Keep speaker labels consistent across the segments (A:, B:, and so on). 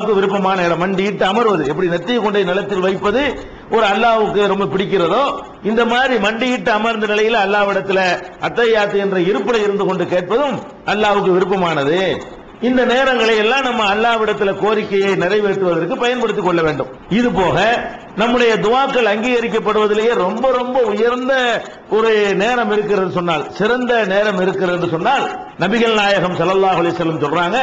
A: அல்லாஹ்வுக்கு விருப்பமான இடம். மண்டியிட்டு அமர்வது. எப்படி நெத்தியை கொண்டை நிலத்தில் வைப்பது ஒரு அல்லாவுக்கு ரொம்ப பிடிக்கிறதோ இந்த மாதிரி மண்டியிட்டு அமர்ந்த நிலையில் அல்லாஹ்விடத்துல அத்தையாத்து என்ற இருப்பில் இருந்து கொண்டு கேட்பதும் அல்லாவுக்கு விருப்பமானது. இந்த நேரங்களை எல்லாம் நம்ம அல்லாஹ்விடத்துல கோரிக்கையை நிறைவேற்றுவதற்கு பயன்படுத்திக் கொள்ள வேண்டும். இது போக நம்முடைய துவாக்கள் அங்கீகரிக்கப்படுவதிலேயே ரொம்ப ரொம்ப உயர்ந்த ஒரு நேரம் இருக்கிறது சொன்னால் சிறந்த நேரம் இருக்கிறது சொன்னால் நபிகள் நாயகம் ஸல்லல்லாஹு அலிசல்லம் சொல்றாங்க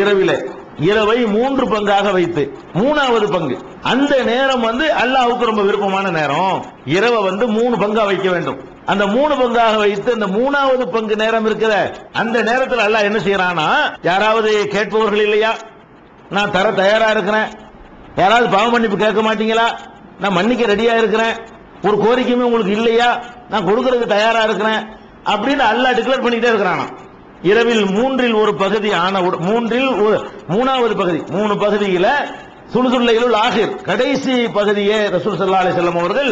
A: இரவிலே இரவை மூன்று பங்காக வைத்து மூணாவது பங்கு. அந்த நேரம் வந்து அல்லாவுக்கு ரொம்ப விருப்பமான நேரம். இரவை வந்து மூணு பங்கா வைக்க வேண்டும். அந்த மூணு பங்காக வைத்து அந்த மூணாவது பங்கு நேரம் இருக்கிற அந்த நேரத்தில் அல்லாஹ் என்ன செய்யறானா யாராவது கேட்பவர்கள் இல்லையா? நான் தர தயாரா இருக்கிறேன். யாராவது பாவ மன்னிப்பு கேட்க மாட்டீங்களா? நான் மன்னிக்க ரெடியா இருக்கிறேன். ஒரு கோரிக்கையுமே உங்களுக்கு இல்லையா? நான் கொடுக்கறதுக்கு தயாரா இருக்கிறேன். அப்படின்னு அல்லாஹ் டிக்ளேர் பண்ணிக்கிட்டே இருக்கிறானா இரவில் மூன்றில் ஒரு பகுதி ஆன மூன்றில் மூணாவது பகுதி. மூணு பகுதியில சுடுசுள்ளையில் ஆகிர். கடைசி பகுதியே ரசூல் சல்லா அலி செல்லம் அவர்கள்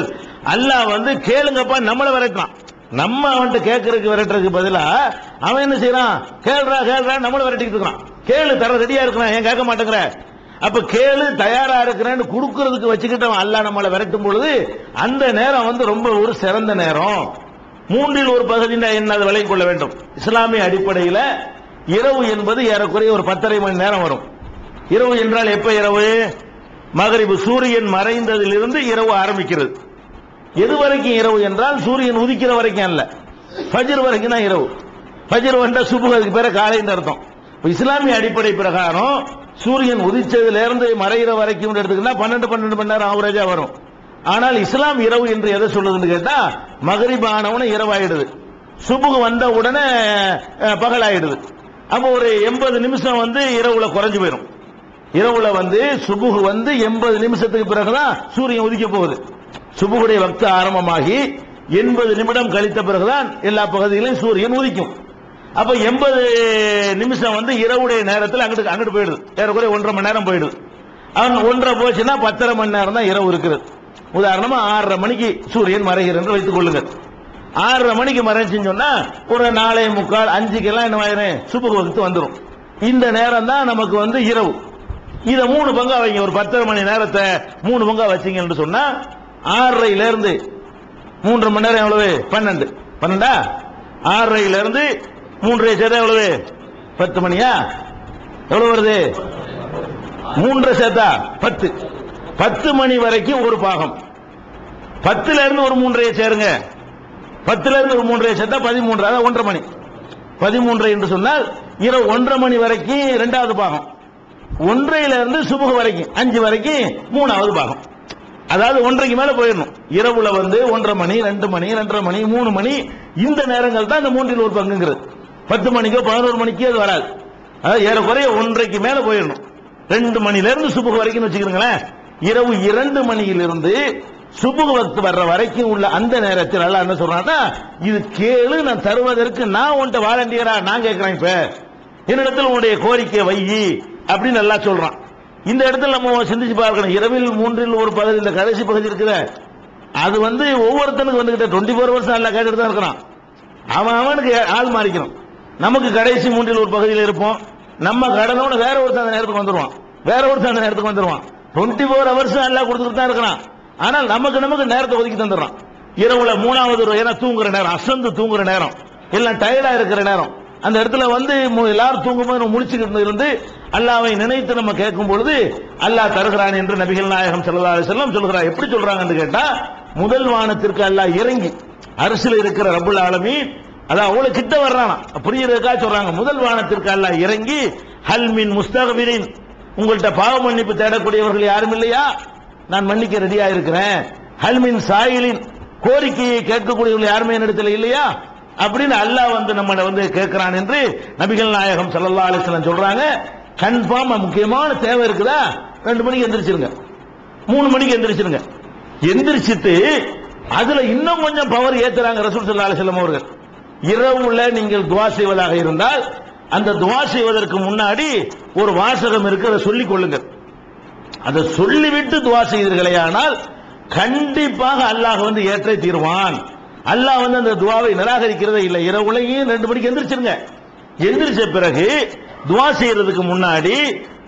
A: அல்லாஹ் வந்து கேளுங்கப்பா நம்மளை விரட்டினான் நம்ம அவன்கிட்ட கேட்கறதுக்கு விரட்டுறதுக்கு பதிலா அவன் என்ன செய்யறான் கேள்றா கேள்றா நம்மள விரட்டிட்டு இருக்கான். கேளு தர ரெடியா இருக்கிறான் ஏன் கேட்க மாட்டேங்கிற? அப்ப கேளு தயாரா இருக்கிறேன்னு கொடுக்கறதுக்கு வச்சுக்கிட்டவன் அல்லாஹ் நம்மளை விரட்டும் பொழுது அந்த நேரம் வந்து ரொம்ப ஒரு சிறந்த நேரம். மூன்றில் ஒரு பகுதினா என்ன அதை விளங்கிக் கொள்ள வேண்டும். இஸ்லாமிய அடிப்படையில் இரவு என்பது ஏறக்குறைய ஒரு பத்தரை மணி நேரம் வரும். இரவு என்றால் எப்ப இரவு? மகரிபு சூரியன் மறைந்ததிலிருந்து இரவு ஆரம்பிக்கிறது. எது வரைக்கும் இரவு என்றால் சூரியன் உதிக்கிற வரைக்கும் அல்ல. ஃபஜ்ர் வரைக்கும் தான் இரவு. ஃபஜ்ர் வந்தா சுபுக அதுக்கு பேர காலைன்னு அர்த்தம். இஸ்லாமிய அடிப்படை பிரகாரம் சூரியன் உதிச்சதுல இருந்து மறைகிற வரைக்கும் எடுத்துக்கிட்டா பன்னெண்டு பன்னெண்டு மணி நேரம் ஆவரேஜா வரும். ஆனால் இஸ்லாம் இரவு என்று எதை சொல்லுதுன்னு கேட்டா மகரிப் இரவாயிடுது. சுபுகு வந்த உடனே பகலாயிடுது. அப்போ ஒரு எண்பது நிமிஷம் வந்து இரவுல குறைஞ்சு போயிடும் இரவுல வந்து சுபுகு வந்து எண்பது நிமிஷத்துக்கு பிறகுதான் சூரியன் உதிக்க போகுது. சுபுகுடைய வக்த ஆரம்பமாகி எண்பது நிமிடம் கழித்த பிறகுதான் எல்லா பகுதியிலும் சூரியன் உதிக்கும். அப்ப எண்பது நிமிஷம் வந்து இரவுடைய நேரத்தில் அங்கிட்டு அங்கிட்டு போயிடுது. ஏறக்குறைய ஒன்றரை மணி நேரம் போயிடுது. அவன் ஒன்றரை போச்சுன்னா பத்தரை மணி நேரம் தான் இரவு இருக்குது உதாரணமா ஆறரை மணிக்கு சூரியன் மறைகிறது என்று வைத்துக் கொள்ளுங்கள். ஆறரை மணிக்கு மறைச்சுன்னு சொன்னா ஒரு நாலே முக்கால் அஞ்சுக்கெல்லாம் என்ன ஆயிரும்? சுபுக வகுத்து வந்துடும் இந்த நேரம் தான் நமக்கு வந்து இரவு. இதை மூணு பங்கா வைங்க. ஒரு பத்தரை மணி நேரத்தை மூணு பங்கா வச்சீங்கன்னு சொன்னா ஆறரையில இருந்து மூன்று மணி நேரம் எவ்வளவு? பன்னெண்டு. பன்னெண்டா? ஆறரையில இருந்து மூன்றரை சேர்த்தா எவ்வளவு? பத்து மணியா? எவ்வளவு வருது? மூன்றரை சேர்த்தா பத்து. பத்து மணி வரைக்கும் ஒரு பாகம். பத்துல இருந்து ஒரு மூன்றைய சேருங்க. பத்துல இருந்து ஒரு மூன்றைய சேர்த்தா பதிமூன்று அதாவது ஒன்றரை மணி. பதிமூன்றரை என்று சொன்னால் இரவு ஒன்றரை மணி வரைக்கும் இரண்டாவது பாகம். ஒன்றையில இருந்து சுபுக வரைக்கும் அஞ்சு வரைக்கும் மூணாவது பாகம். அதாவது ஒன்றைக்கு மேல போயிடணும். இரவுல வந்து ஒன்றரை மணி ரெண்டு மணி ரெண்டரை மணி மூணு மணி இந்த நேரங்கள் தான் இந்த மூன்றில் ஒரு பங்குங்கிறது. பத்து மணிக்கோ பதினோரு மணிக்கோ அது வராது. அதாவது ஏறக்குறைய ஒன்றைக்கு மேல போயிடணும். ரெண்டு மணில இருந்து சுபுக வரைக்கும் வச்சுக்கிறீங்களேன். இரவு இரண்டு மணியிலிருந்து சுபுக வக்து வர்ற வரைக்கும் உள்ள அந்த நேரத்தில் அல்லாஹ் என்ன சொல்றான்னா இது கேளு நான் தருவதற்கு நான் உன்ட்ட வாலண்டியரா நான் கேட்கிறேன் இப்ப. என்னிடத்தில் உன்னுடைய கோரிக்கை வை. அப்படின்னு நல்லா சொல்றான். இந்த இடத்துல நம்ம சிந்திச்சு பார்க்கணும். இரவில் மூன்றில் ஒரு பகுதி இந்த கடைசி பகுதி இருக்குது. அது வந்து ஒவ்வொருத்தனுக்கு வந்துகிட்ட டுவெண்ட்டி ஃபோர் ஹவர்ஸ் நல்லா கேட்டுட்டு தான் இருக்கிறான். அவன் அவனுக்கு ஆள் மாறிக்கணும். நமக்கு கடைசி மூன்றில் ஒரு பகுதியில் இருப்போம். நம்ம கடனோட வேற ஒருத்தன் அந்த நேரத்துக்கு வந்துருவான். வேற ஒருத்தன் அந்த நேரத்துக்கு வந்துருவான். டுவெண்ட்டி ஃபோர் ஹவர்ஸ் எல்லாம் கொடுத்துட்டு தான் இருக்கிறான். ஆனால் நமக்கு நமக்கு நேரத்தை ஒதுக்கி தந்துடுறான். இரவுல மூணாவது ஏன்னா தூங்குற நேரம் அசந்து தூங்குற நேரம். எல்லாம் டயர்டா இருக்கிற நேரம். அந்த இடத்துல வந்து எல்லாரும் தூங்கும்போது நம்ம முழிச்சுக்கிட்டு இருந்து அல்லாவை நினைத்து நம்ம கேட்கும் பொழுது அல்லாஹ் தருகிறான் என்று நபிகள் நாயகம் செல்லா செல்லம் சொல்கிறார். எப்படி சொல்றாங்கன்னு கேட்டா முதல் வானத்திற்கு அல்லாஹ் இறங்கி அரசில் இருக்கிற ரபுல் ஆலமீன் அதான் அவ்வளவு கிட்ட வர்றானா புரியுறதுக்காக சொல்றாங்க? முதல் வானத்திற்கு அல்லாஹ் இறங்கி ஹல்மின் முஸ்தகபிரின் உங்கள்கிட்ட பாவ மன்னிப்பு தேடக்கூடியவர்கள் யாரும் இல்லையா? நான் மன்னிக்க ரெடியா இருக்கிறேன் ஹல்மின் சாயிலின் கோரிக்கையை கேட்கக்கூடியவர்கள் யாருமே என்னிடத்தில் இல்லையா? அப்படின்னு அல்லாஹ் வந்து நம்மளை வந்து கேட்கிறான் என்று நபிகள் நாயகம் சல்லா அலைஹி சொல்றாங்க. கன்ஃபார்ம் முக்கியமான தேவை இருக்குதா? ரெண்டு மணிக்கு எந்திரிச்சிருங்க. மூணு மணிக்கு எந்திரிச்சிருங்க. எந்திரிச்சிட்டு அதுல இன்னும் கொஞ்சம் பவர் ஏத்துறாங்க ரசூல் சல்லா அலைஹி அவர்கள். இரவுல நீங்கள் துவா செய்வதாக இருந்தால் அந்த துவா செய்வதற்கு முன்னாடி ஒரு வாசகம் இருக்கு அதை சொல்லிக் கொள்ளுங்கள். அதை சொல்லிவிட்டு துவா செய்தீர்களேயானால் கண்டிப்பாக அல்லாஹ் வந்து ஏற்றை தீர்வான். அல்லாஹ் வந்து அந்த துவாவை நிராகரிக்கிறதே இல்லை. இரவுலையும் ரெண்டு மணிக்கு எந்திரிச்சிருங்க. எந்திரிச்ச பிறகு துவா செய்யறதுக்கு முன்னாடி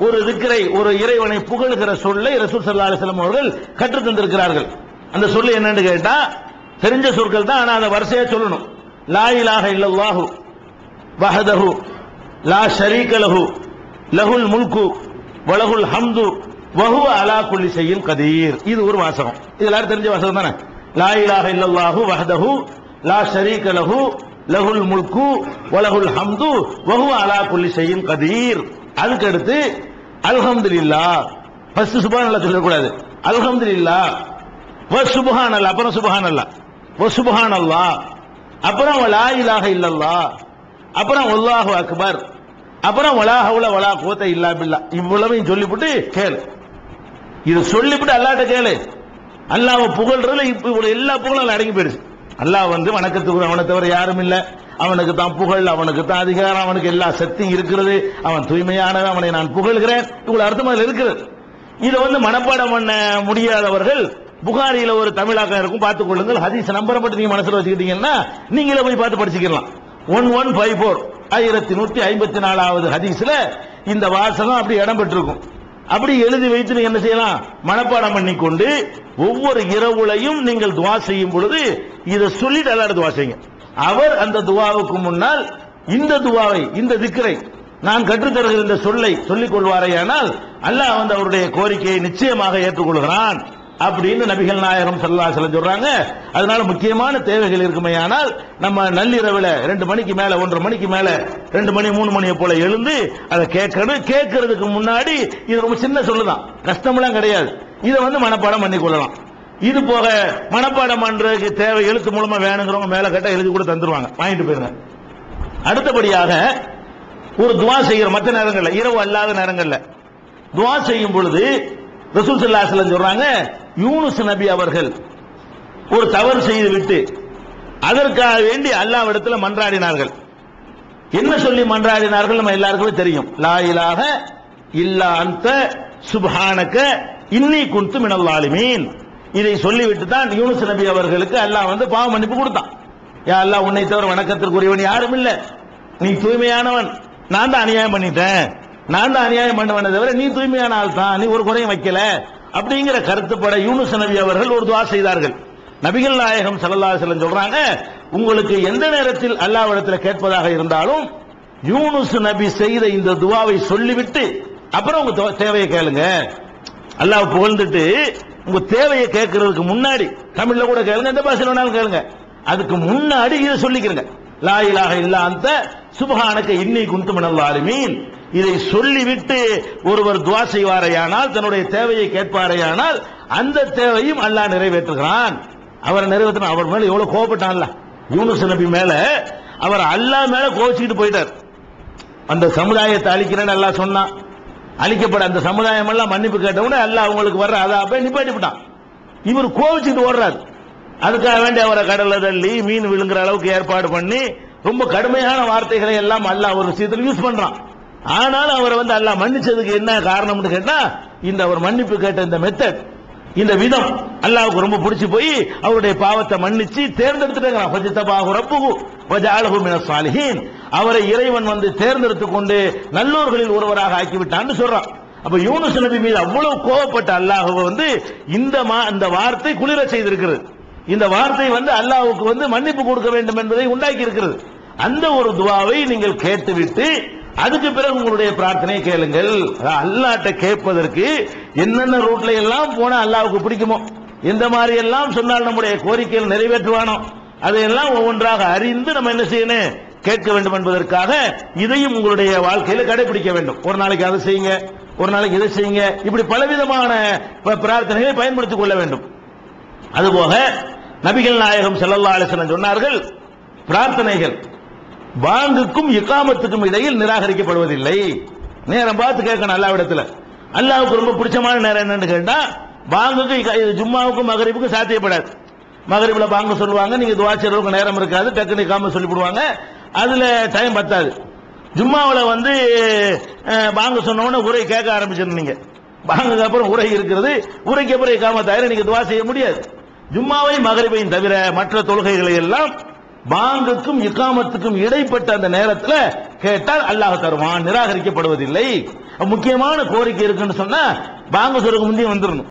A: ஒரு திக்கரை ஒரு இறைவனை புகழுகிற சொல்லை ரசூல் சல்லா அலிஸ்லாம் அவர்கள் கற்றுத் தந்திருக்கிறார்கள். அந்த சொல்லு என்னன்னு கேட்டா தெரிஞ்ச சொற்கள் தான் ஆனா அதை வரிசையா சொல்லணும். லா இலாஹ இல்லல்லாஹு வஹதஹு லா ஷரீக லஹு லஹுல் முல்கு வலகுல் ஹம்து வஹுவ அலா குல்லி செய்யும் கதீர். இது ஒரு வாசகம். இது எல்லாரும் தெரிஞ்ச வாசகம் தானே? லா இலாஹ இல்லல்லாஹு வஹதஹு லா ஷரீக லஹு லஹுல் முல்கு வலஹுல் ஹம்து வஹுவ அலா குல்லி செய்யும் கதீர். அதுக்கு அடுத்து அல்ஹம்துலில்லாஹ். ஃபர்ஸ்ட் சுப்ஹானல்லாஹ் சொல்லக்கூடாது. அல்ஹம்துலில்லாஹ். வ சுப்ஹானல்லாஹ் அப்புறம் சுப்ஹானல்லாஹ். வ சுப்ஹானல்லாஹ். அப்புறம் லா இலாஹ இல்லல்லா அப்புறம் அல்லாஹு அக்பர். அப்புறம் வலா ஹவுல வலா குவத்த இல்லா பில்லா. இவ்வளவையும் சொல்லிவிட்டு கேளு. இதை சொல்லிவிட்டு அல்லாட்ட கேளு. அல்லாவை புகழ்றதுல இப்ப இவ்வளவு எல்லா புகழும் அடங்கி போயிடுச்சு. அல்லாஹ் வந்து வணக்கத்துக்கு அவனை தவிர யாரும் இல்லை. அவனுக்கு தான் புகழ் அவனுக்கு தான் அதிகாரம் அவனுக்கு எல்லா சக்தியும் இருக்கிறது. அவன் தூய்மையானவன் அவனை நான் புகழ்கிறேன். இவ்வளவு அர்த்தம் அதில் இருக்கிறது இதை வந்து மனப்பாடம் பண்ண முடியாதவர்கள் புகாரியில ஒரு தமிழாக்கம் இருக்கும் பார்த்துக் கொள்ளுங்கள். ஹதீஸ் நம்பரை மட்டும் நீங்க மனசுல வச்சுக்கிட்டீங்கன்னா நீங்களே போய் பார்த்து படிச்சுக்கலாம் ஒன் ஒன் ஃபைவ் ஃபோர். ஆயிரத்தி நூத்தி ஐம்பத்தி நாலாவது ஹதீஸ்ல இந்த வாசகம் அப்படி இடம் பெற்றிருக்கும். அப்படி எழுதி வைத்து நீங்க என்ன செய்யலாம்? மனப்பாடம் பண்ணிக்கொண்டு ஒவ்வொரு இரவுலையும் நீங்கள் துவா செய்யும் பொழுது இதை சொல்லிட்டு எல்லாரும் துவா செய்யுங்க. அவர் அந்த துவாவுக்கு முன்னால் இந்த துவாவை இந்த திக்கரை நான் கற்றுத்தருகிற இந்த சொல்லை சொல்லிக் கொள்வாரேயானால் அல்லாஹ் வந்து அவருடைய கோரிக்கையை நிச்சயமாக ஏற்றுக்கொள்கிறான். அப்படின்னு நபிகள் நாயகம் சல்லா அலைஹி சொல்றாங்க. அதனால முக்கியமான தேவைகள் இருக்குமேயானால் நம்ம நள்ளிரவுல ரெண்டு மணிக்கு மேல ஒன்றரை மணிக்கு மேல ரெண்டு மணி மூணு மணியை போல எழுந்து அதை கேட்கணும் கேட்கறதுக்கு முன்னாடி இது ரொம்ப சின்ன சொல்லுதான். கஷ்டமெல்லாம் கிடையாது. இதை வந்து மனப்பாடம் பண்ணி கொள்ளலாம். இது போக மனப்பாடம் பண்றதுக்கு தேவை எழுத்து மூலமா வேணுங்கிறவங்க மேல கேட்டா எழுதி கூட தந்துருவாங்க. வாங்கிட்டு போயிருங்க. அடுத்தபடியாக ஒரு துவா செய்கிற மற்ற நேரங்கள்ல இரவு அல்லாத நேரங்கள்ல. துவா செய்யும் பொழுது ரசூல் ஸல்லல்லாஹு சொல்றாங்க யூனுஸ் நபி அவர்கள் ஒரு தவறு செய்து விட்டு அதற்காக வேண்டி அல்லாவிடத்தில் மன்றாடினார்கள். என்ன சொல்லி மன்றாடினார்கள் நம்ம எல்லாருக்குமே தெரியும். லாயிலாக இல்லாந்த இல்லா அந்த இன்னி குன்து மினல் இதை சொல்லிவிட்டு தான் யூனுஸ் நபி அவர்களுக்கு அல்லாஹ் வந்து பாவ மன்னிப்பு கொடுத்தான். யா அல்லாஹ் உன்னை தவிர வணக்கத்திற்குரியவன் யாரும் இல்லை. நீ தூய்மையானவன். நான் தான் அநியாயம் பண்ணிட்டேன். நான் தான் அநியாயம் பண்ணுவனே தவிர நீ தூய்மையான ஆள் தான் நீ ஒரு குறையும் வைக்கல. அப்படிங்கிற கருத்துப்பட யூனுஸ் நபி அவர்கள் ஒரு துவா செய்தார்கள். நபிகள் நாயகம் ஸல்லல்லாஹு அலைஹி சொல்றாங்க உங்களுக்கு எந்த நேரத்தில் அல்லாவிடத்தில் கேட்பதாக இருந்தாலும் யூனுஸ் நபி செய்த இந்த துவாவை சொல்லிவிட்டு அப்புறம் உங்க தேவையை கேளுங்க. அல்லாஹ் புகழ்ந்துட்டு உங்க தேவையை கேட்கறதுக்கு முன்னாடி தமிழ்ல கூட கேளுங்க எந்த பாஷையில் வேணாலும் கேளுங்க. அதுக்கு முன்னாடி இதை சொல்லிக்கிறங்க. லா இலாஹ இல்லா அந்த சுபஹானக இன்னி குந்து மினல் இதை சொல்லிவிட்டு ஒருவர் துவா செய்வாரையானால் தன்னுடைய தேவையை கேட்பாரையானால் அந்த தேவையும் அல்லாஹ் நிறைவேற்றுகிறான். அவரை நிறைவேற்றின அவர் மேல எவ்வளவு கோபப்பட்டான்ல யூனுஸ் நபி மேல. அவர் அல்லாஹ் மேல கோச்சிக்கிட்டு போயிட்டார். அந்த சமுதாயத்தை அழிக்கிறேன்னு எல்லாம் சொன்னான் அழிக்கப்பட அந்த சமுதாயம் எல்லாம் மன்னிப்பு கேட்டவுடனே அல்லாஹ் அவங்களுக்கு வர்ற அதை அப்படியே நிப்பாட்டிவிட்டான் இவர் கோவிச்சுட்டு ஓடுறாரு. அதுக்காக வேண்டி அவரை கடல்ல தள்ளி மீன் விழுங்குற அளவுக்கு ஏற்பாடு பண்ணி ரொம்ப கடுமையான வார்த்தைகளை எல்லாம் அல்லாஹ் ஒரு விஷயத்தில் யூஸ் பண்றான். ஆனாலும் அவரை வந்து அல்லாஹ் மன்னிச்சதுக்கு என்ன காரணம்னு கேட்டா இந்த அவர் மன்னிப்பு கேட்ட இந்த மெத்தட் இந்த விதம் அல்லாவுக்கு ரொம்ப பிடிச்சி போய் அவருடைய பாவத்தை மன்னிச்சு தேர்ந்தெடுத்துட்டாங்க அவரை இறைவன் வந்து தேர்ந்தெடுத்து கொண்டு நல்லோர்களில் ஒருவராக ஆக்கிவிட்டான்னு சொல்றான். அப்ப யூனுஸ் நபி மீது அவ்வளவு கோவப்பட்ட அல்லாஹ் வந்து இந்த மா- இந்த வார்த்தை குளிர செய்திருக்கிறது. இந்த வார்த்தை வந்து அல்லாஹுக்கு வந்து மன்னிப்பு கொடுக்க வேண்டும் என்பதை உண்டாக்கி இருக்கிறது அந்த ஒரு துவாவை நீங்கள் கேட்டுவிட்டு அதுக்கு பிறகு உங்களுடைய பிரார்த்தனை கேளுங்கள். அல்லாட்ட கேட்பதற்கு என்னென்ன ரூட்ல எல்லாம் போனா அல்லாவுக்கு பிடிக்குமோ இந்த மாதிரி எல்லாம் சொன்னால் நம்முடைய கோரிக்கைகள் நிறைவேற்றுவானோ அதையெல்லாம் ஒவ்வொன்றாக அறிந்து நம்ம என்ன செய்யணும்? கேட்க வேண்டும் என்பதற்காக இதையும் உங்களுடைய வாழ்க்கையில கடைபிடிக்க வேண்டும். ஒரு நாளைக்கு அதை செய்யுங்க ஒரு நாளைக்கு இதை செய்யுங்க. இப்படி பலவிதமான ப- பிரார்த்தனைகளை பயன்படுத்திக் கொள்ள வேண்டும். அதுபோக நபிகள் நாயகம் செல்லல்லா அலைஹி சொன்னார்கள் பிரார்த்தனைகள் பாங்குக்கும் இக்காமத்துக்கும் இடையில் நிராகரிக்கப்படுவதில்லை. நேரம் பார்த்து கேட்கணும் அல்லாவிடத்துல அல்லாவுக்கு ரொம்ப பிடிச்சமான நேரம் என்னன்னு கேட்டா பாங்குக்கு ஜும்மாவுக்கும் மகரிப்புக்கும் சாத்தியப்படாது. மகரிப்ல பாங்கு சொல்லுவாங்க நீங்க துவா நேரம் இருக்காது டக்குனு இக்காம சொல்லி போடுவாங்க அதுல டைம் பத்தாது. ஜும்மாவில் வந்து அஹ், பாங்கு உரை கேட்க ஆரம்பிச்சிருந்தீங்க பாங்குக்கு அப்புறம் உரை இருக்கிறது உரைக்கு அப்புறம் இக்காம தயாரி நீங்க துவா செய்ய முடியாது. ஜும்மாவை மகரிப்பையும் தவிர மற்ற தொழுகைகளை எல்லாம் பாங்குக்கும் இக்காமத்துக்கும் இடைப்பட்ட அந்த நேரத்தில் கேட்டால் அல்லாஹ் தருவான் நிராகரிக்கப்படுவதில்லை. முக்கியமான கோரிக்கை இருக்குன்னு சொன்னா பாங்க சொல்றதுக்கு முந்தைய வந்துடணும்